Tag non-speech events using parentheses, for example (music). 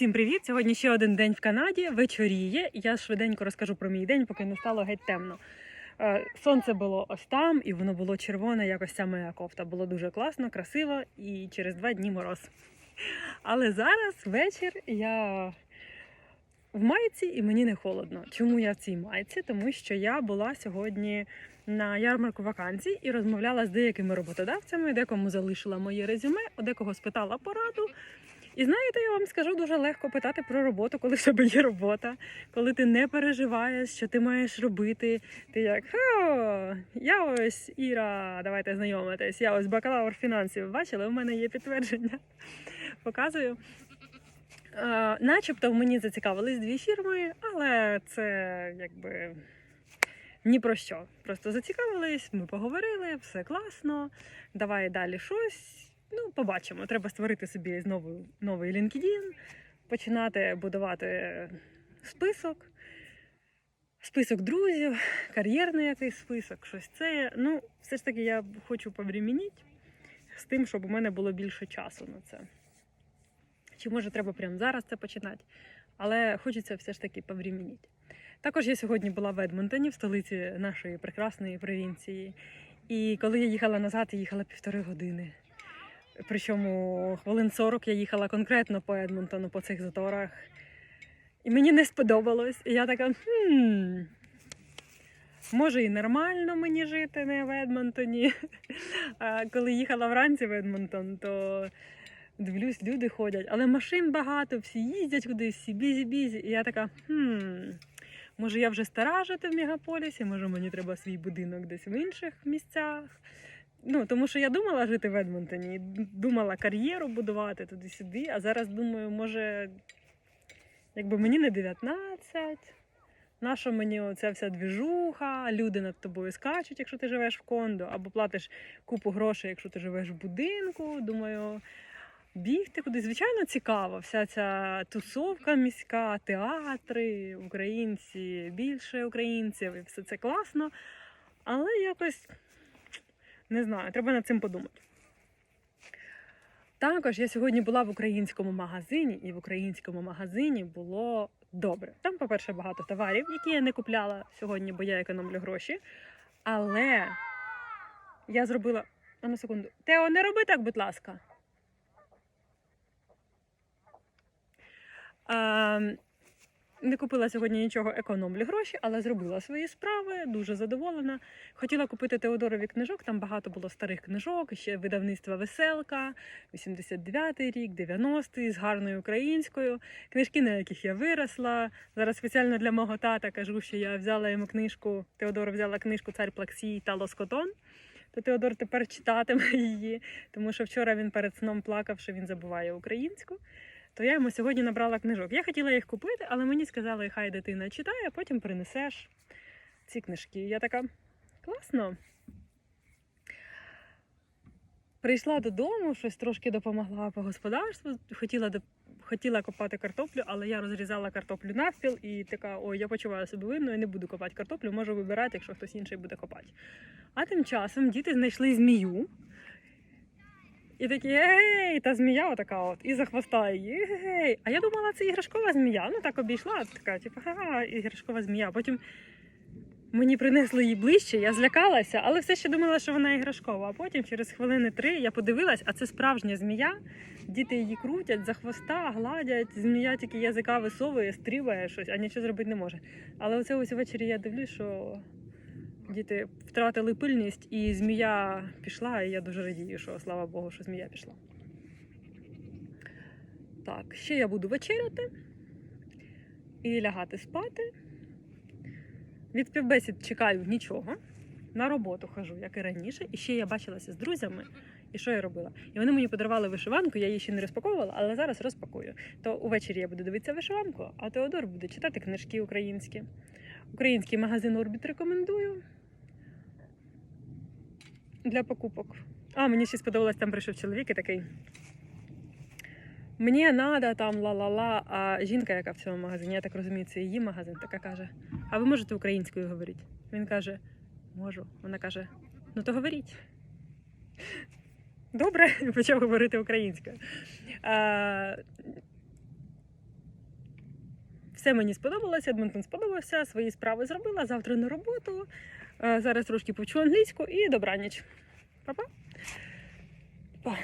Всім привіт! Сьогодні ще один день в Канаді. Вечоріє. Я швиденько розкажу про мій день, поки не стало геть темно. Е, Сонце було ось там, і воно було червоне, якось ця моя кофта. Було дуже класно, красиво, і через два дні мороз. Але зараз вечір я в майці і мені не холодно. Чому я в цій майці? Тому що я була сьогодні на ярмарку вакансій і розмовляла з деякими роботодавцями, декому залишила моє резюме, у декого спитала пораду. І знаєте, я вам скажу дуже легко питати про роботу, коли в тебе є робота, коли ти не переживаєш, що ти маєш робити. Ти як «О, я ось Іра, давайте знайомитись. Я ось бакалавр фінансів. Бачили, у мене є підтвердження. Показую. Е, начебто мені зацікавились дві фірми, але це якби ні про що. Просто зацікавились, ми поговорили, все класно. Давай далі щось. Ну, побачимо. Треба створити собі знову новий LinkedIn, починати будувати список, список друзів, кар'єрний якийсь список, щось це. Ну, все ж таки, я хочу поврімініть з тим, щоб у мене було більше часу на це. Чи може треба прямо зараз це починати? Але хочеться все ж таки поврімініть. Також я сьогодні була в Едмонтоні, в столиці нашої прекрасної провінції. І коли я їхала назад, я їхала півтори години. Причому хвилин 40 я їхала конкретно по Едмонтону, по цих заторах. І мені не сподобалось. І я така, хм, може і нормально мені жити не в Едмонтоні. А коли їхала вранці в Едмонтон, то дивлюсь, люди ходять, але машин багато, всі їздять кудись, всі бізі-бізі. І я така, хм, може я вже стара жити в мегаполісі, може мені треба свій будинок десь в інших місцях. Ну, тому що я думала жити в Едмонтоні, думала кар'єру будувати туди-сюди, а зараз думаю, може, якби мені не 19, наша мені оця вся двіжуха, люди над тобою скачуть, якщо ти живеш в кондо, або платиш купу грошей, якщо ти живеш в будинку. Думаю, бігти кудись. Звичайно, цікаво. Вся ця тусовка міська, театри, українці, більше українців, і все це класно. Але якось. Не знаю, треба над цим подумати. Також я сьогодні була в українському магазині, і в українському магазині було добре. Там, по-перше, багато товарів, які я не купляла сьогодні, бо я економлю гроші. Але я зробила. А на секунду. Тео, не роби так, будь ласка. А, не купила сьогодні нічого, економлю гроші, але зробила свої справи, дуже задоволена. Хотіла купити Теодорові книжок, там багато було старих книжок, ще видавництва Веселка, 89-й рік, 90-й, з гарною українською. Книжки, на яких я виросла. Зараз спеціально для мого тата кажу, що я взяла йому книжку, Теодор взяла книжку Цар Плаксій та Лоскотон. То Теодор тепер читатиме її, тому що вчора він перед сном плакав, що він забуває українську то я йому сьогодні набрала книжок. Я хотіла їх купити, але мені сказали, хай дитина читає, а потім принесеш ці книжки. Я така класно. Прийшла додому, щось трошки допомогла по господарству. Хотіла хотіла копати картоплю, але я розрізала картоплю навпіл і така: ой, я почуваю себе винною, не буду копати картоплю, можу вибирати, якщо хтось інший буде копати. А тим часом діти знайшли змію. І такі ей, та змія отака от, і за хвоста її. Ей. А я думала, це іграшкова змія. Ну так обійшла, така, типу, ага, іграшкова змія. Потім мені принесли її ближче, я злякалася, але все ще думала, що вона іграшкова. А потім, через хвилини три, я подивилась, а це справжня змія. Діти її крутять за хвоста, гладять. Змія тільки язика висовує, стрібає щось, а нічого зробити не може. Але оце ось ввечері я дивлюсь, що діти втратили пильність, і змія пішла, і я дуже радію, що слава Богу, що змія пішла. Так, ще я буду вечеряти і лягати спати. Від співбесід чекаю нічого. На роботу хожу, як і раніше. І ще я бачилася з друзями. І що я робила? І вони мені подарували вишиванку, я її ще не розпаковувала, але зараз розпакую. То увечері я буду дивитися вишиванку, а Теодор буде читати книжки українські. Український магазин Орбіт рекомендую для покупок. А, мені ще сподобалось, там прийшов чоловік і такий. Мені треба там ла-ла-ла. А жінка, яка в цьому магазині, я так розумію, це її магазин, така каже: А ви можете українською говорити? Він каже, можу. Вона каже: ну то говоріть. Добре, (laughs) почав говорити українською. Все мені сподобалося, Едмонтон сподобався, свої справи зробила. Завтра на роботу. Е, Зараз трошки повчу англійську і добраніч. Па-па. Па.